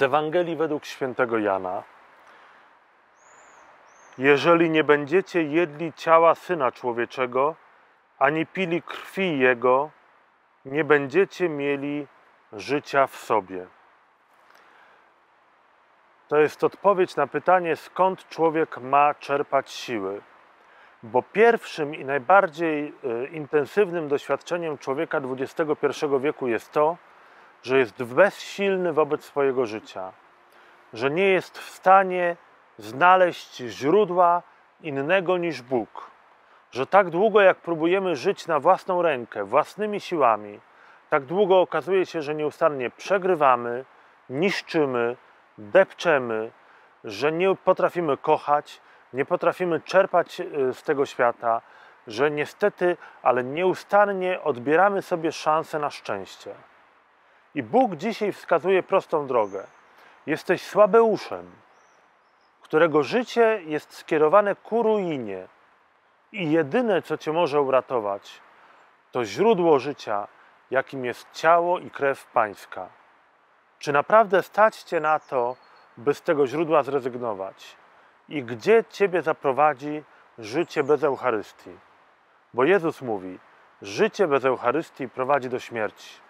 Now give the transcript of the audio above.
Z Ewangelii według świętego Jana. Jeżeli nie będziecie jedli ciała Syna Człowieczego, ani pili krwi Jego, nie będziecie mieli życia w sobie. To jest odpowiedź na pytanie, skąd człowiek ma czerpać siły. Bo pierwszym i najbardziej y, intensywnym doświadczeniem człowieka XXI wieku jest to, że jest bezsilny wobec swojego życia, że nie jest w stanie znaleźć źródła innego niż Bóg, że tak długo jak próbujemy żyć na własną rękę, własnymi siłami, tak długo okazuje się, że nieustannie przegrywamy, niszczymy, depczemy, że nie potrafimy kochać, nie potrafimy czerpać y, z tego świata, że niestety, ale nieustannie odbieramy sobie szansę na szczęście. I Bóg dzisiaj wskazuje prostą drogę. Jesteś słabeuszem, którego życie jest skierowane ku ruinie. I jedyne, co cię może uratować, to źródło życia, jakim jest ciało i krew Pańska. Czy naprawdę stać cię na to, by z tego źródła zrezygnować? I gdzie ciebie zaprowadzi życie bez Eucharystii? Bo Jezus mówi: Życie bez Eucharystii prowadzi do śmierci.